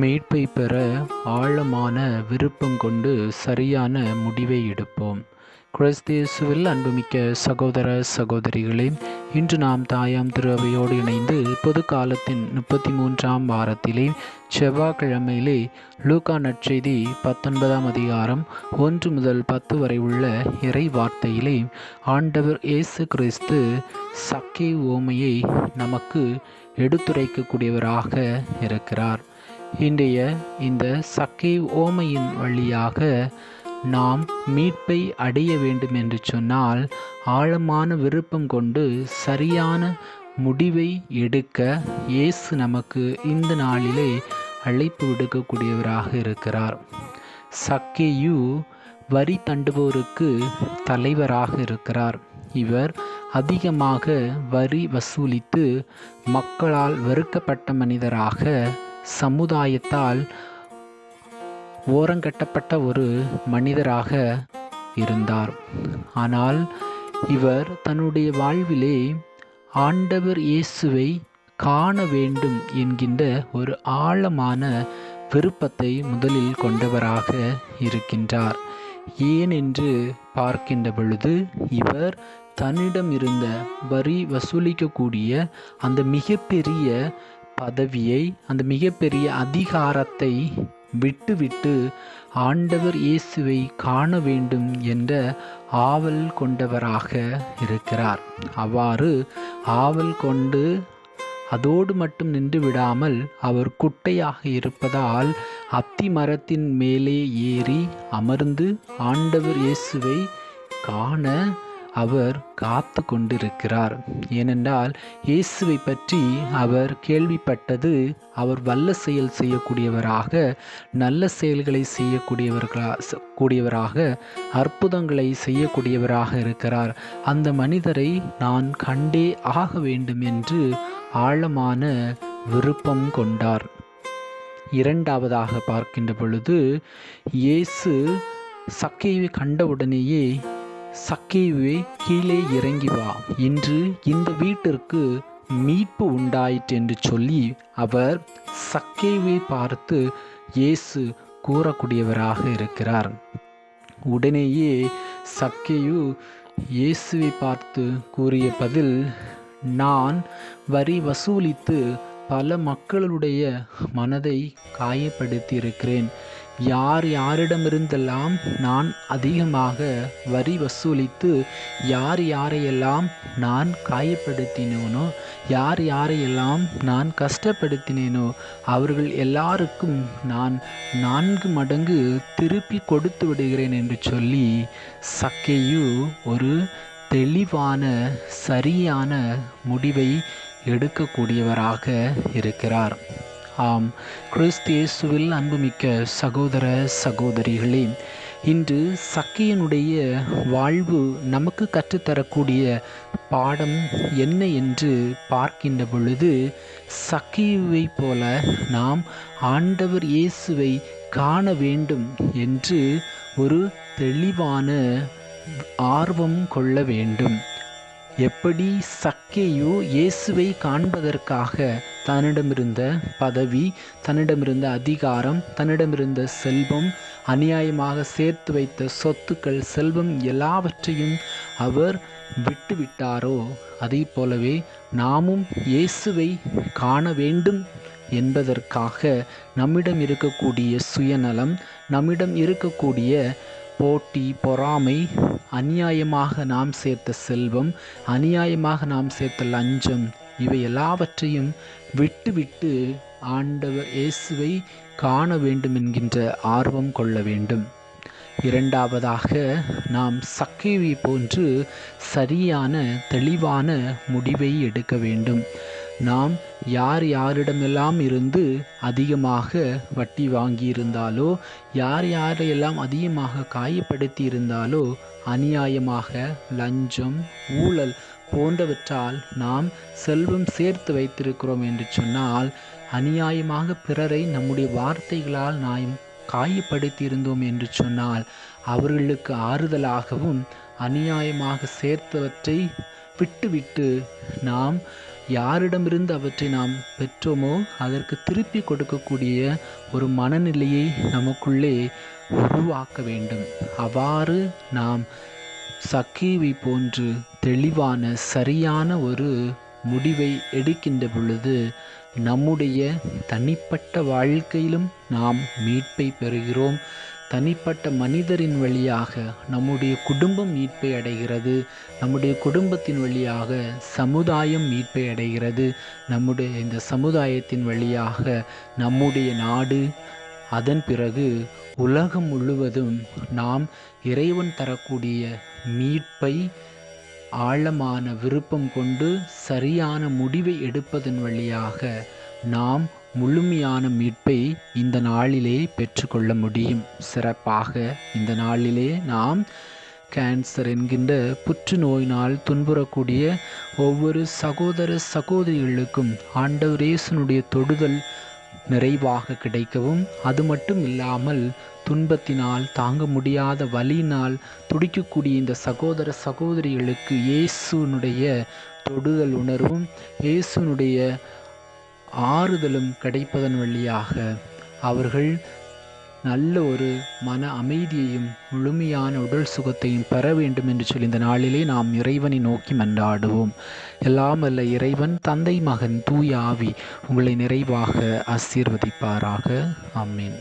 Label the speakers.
Speaker 1: மீட்பை பெற ஆழமான விருப்பம் கொண்டு சரியான முடிவை எடுப்போம். கிறிஸ்தியேசுவில் அன்புமிக்க சகோதர சகோதரிகளே இன்று நாம் தாயாம் திருவையோடு இணைந்து பொது காலத்தின் முப்பத்தி மூன்றாம் வாரத்திலே செவ்வாய்க்கிழமையிலே லூகா நற்செய்தி பத்தொன்பதாம் அதிகாரம் ஒன்று முதல் பத்து வரை உள்ள இறை வார்த்தையிலே ஆண்டவர் இயேசு கிறிஸ்து சக்கே ஓமையை நமக்கு எடுத்துரைக்கக்கூடியவராக இருக்கிறார். இன்றைய இந்த சக்கை ஓமையின் வழியாக நாம் மீட்பை அடைய வேண்டும் என்று சொன்னால் ஆழமான விருப்பம் கொண்டு சரியான முடிவை எடுக்க இயேசு நமக்கு இந்த நாளிலே அழைப்பு விடுக்கக்கூடியவராக இருக்கிறார். சக்கேயு வரி தண்டுபோருக்கு தலைவராக இருக்கிறார். இவர் அதிகமாக வரி வசூலித்து மக்களால் வெறுக்கப்பட்ட மனிதராக சமுதாயத்தால் ஓரங்கட்டப்பட்ட ஒரு மனிதராக இருந்தார். ஆனால் இவர் தன்னுடைய வாழ்விலே ஆண்டவர் இயேசுவை காண வேண்டும் என்கின்ற ஒரு ஆழமான விருப்பத்தை முதலில் கொண்டவராக இருக்கின்றார். ஏனென்று பார்க்கின்ற பொழுது இவர் தன்னிடம் இருந்த வரி வசூலிக்கக்கூடிய அந்த மிகப்பெரிய பதவியை அந்த மிகப்பெரிய அதிகாரத்தை விட்டுவிட்டு ஆண்டவர் இயேசுவை காண வேண்டும் என்ற ஆவல் கொண்டவராக இருக்கிறார். அவ்வாறு ஆவல் கொண்டு அதோடு மட்டும் நின்று விடாமல் அவர் குட்டையாக இருப்பதால் அத்தி மரத்தின் மேலே ஏறி அமர்ந்து ஆண்டவர் இயேசுவை காண அவர் காத்து கொண்டிருக்கிறார். ஏனென்றால் இயேசுவை பற்றி அவர் கேள்விப்பட்டது அவர் வல்ல செயல் செய்யக்கூடியவராக நல்ல செயல்களை செய்யக்கூடியவர்களா கூடியவராக அற்புதங்களை செய்யக்கூடியவராக இருக்கிறார். அந்த மனிதரை நான் கண்டே ஆக வேண்டும் என்று ஆழமான விருப்பம் கொண்டார். இரண்டாவதாக பார்க்கின்ற பொழுது இயேசு சக்கையை கண்டவுடனேயே சக்கேவே கீழே இறங்கி வா. இன்று இந்த வீட்டிற்கு மீட்பு உண்டாயிற்று என்று சொல்லி அவர் சக்கேவை பார்த்து இயேசு கூறக்கூடியவராக இருக்கிறார். உடனேயே சக்கேயு இயேசுவை பார்த்து கூறிய பதில் நான் வரி வசூலித்து பல மக்களுடைய மனதை காயப்படுத்தி இருக்கிறேன் யார் யாரிடமிருந்தெல்லாம் நான் அதிகமாக வரி வசூலித்து யார் யாரையெல்லாம் நான் காயப்படுத்தினேனோ யார் யாரையெல்லாம் நான் கஷ்டப்படுத்தினேனோ அவர்கள் எல்லாருக்கும் நான் நான்கு மடங்கு திருப்பி கொடுத்து விடுகிறேன் என்று சொல்லி சக்கையு ஒரு தெளிவான சரியான முடிவை எடுக்கக்கூடியவராக இருக்கிறார். ஆம் கிறிஸ்தியேசுவில் அன்புமிக்க சகோதர சகோதரிகளே இன்று சக்கியனுடைய வாழ்வு நமக்கு கற்றுத்தரக்கூடிய பாடம் என்ன என்று பார்க்கின்ற பொழுது சக்கியுவை போல நாம் ஆண்டவர் இயேசுவை காண வேண்டும் என்று ஒரு தெளிவான ஆர்வம் கொள்ள வேண்டும். எப்படி சக்கேயு இயேசுவை காண்பதற்காக தன்னிடமிருந்த பதவி தன்னிடமிருந்த அதிகாரம் தன்னிடமிருந்த செல்வம் அநியாயமாக சேர்த்து வைத்த சொத்துக்கள் செல்வம் எல்லாவற்றையும் அவர் விட்டுவிட்டாரோ? அதே போலவே நாமும் இயேசுவை காண வேண்டும் என்பதற்காக நம்மிடம் இருக்கக்கூடிய சுயநலம் நம்மிடம் இருக்கக்கூடிய போட்டி பொறாமை அநியாயமாக நாம் சேர்த்த செல்வம் அநியாயமாக நாம் சேர்த்த லஞ்சம் இவை எல்லாவற்றையும் விட்டுவிட்டு ஆண்டவர் இயேசுவை காண வேண்டும் என்கின்ற ஆர்வம் கொள்ள வேண்டும். இரண்டாவதாக நாம் சக்கைவை போன்று சரியான தெளிவான முடிவை எடுக்க வேண்டும். நாம் யார் யாரிடமெல்லாம் இருந்து அதிகமாக வட்டி வாங்கியிருந்தாலோ யார் யாரையெல்லாம் அதிகமாக காயப்படுத்தி இருந்தாலோ அநியாயமாக லஞ்சம் ஊழல் போன்றவற்றால் நாம் செல்வம் சேர்த்து வைத்திருக்கிறோம் என்று சொன்னால் அநியாயமாக பிறரை நம்முடைய வார்த்தைகளால் நாம் காயப்படுத்தியிருந்தோம் என்று சொன்னால் அவர்களுக்கு ஆறுதலாகவும் அநியாயமாக சேர்த்தவற்றை விட்டுவிட்டு நாம் யாரிடமிருந்து அவற்றை நாம் பெற்றோமோ அதற்கு திருப்பி கொடுக்கக்கூடிய ஒரு மனநிலையை நமக்குள்ளே உருவாக்க வேண்டும். அவ்வாறு நாம் சக்கீவை போன்று தெளிவான சரியான ஒரு முடிவை எடுக்கின்ற பொழுது நம்முடைய தனிப்பட்ட வாழ்க்கையிலும் நாம் மீட்பை பெறுகிறோம். தனிப்பட்ட மனிதரின் வழியாக நம்முடைய குடும்பம் மீட்பை அடைகிறது. நம்முடைய குடும்பத்தின் வழியாக சமுதாயம் மீட்பை அடைகிறது. நம்முடைய இந்த சமுதாயத்தின் வழியாக நம்முடைய நாடு அதன் பிறகு உலகம் முழுவதும் நாம் இறைவன் தரக்கூடிய மீட்பை ஆழமான விருப்பம் கொண்டு சரியான முடிவை எடுப்பதன் வழியாக நாம் முழுமையான மீட்பை இந்த நாளிலே பெற்றுக்கொள்ள முடியும். சிறப்பாக இந்த நாளிலே நாம் கேன்சர் என்கின்ற புற்றுநோயினால் துன்புறக்கூடிய ஒவ்வொரு சகோதர சகோதரிகளுக்கும் ஆண்டவர் இயேசுனுடைய தொடுதல் நிறைவாக கிடைக்கவும் அது மட்டும் இல்லாமல் துன்பத்தினால் தாங்க முடியாத வலியினால் துடிக்கக்கூடிய இந்த சகோதர சகோதரிகளுக்கு இயேசுனுடைய தொடுதல் உணர்வும் இயேசுனுடைய ஆறுதலும் கிடைப்பதன் வழியாக அவர்கள் நல்ல ஒரு மன அமைதியையும் முழுமையான உடல் சுகத்தையும் பெற வேண்டும் என்று சொல்லி இந்த நாளிலே நாம் இறைவனை நோக்கி மன்றாடுவோம். எல்லாம் அல்ல இறைவன் தந்தை மகன் தூயாவி உங்களை நிறைவாக ஆசீர்வதிப்பாராக. அம்மீன்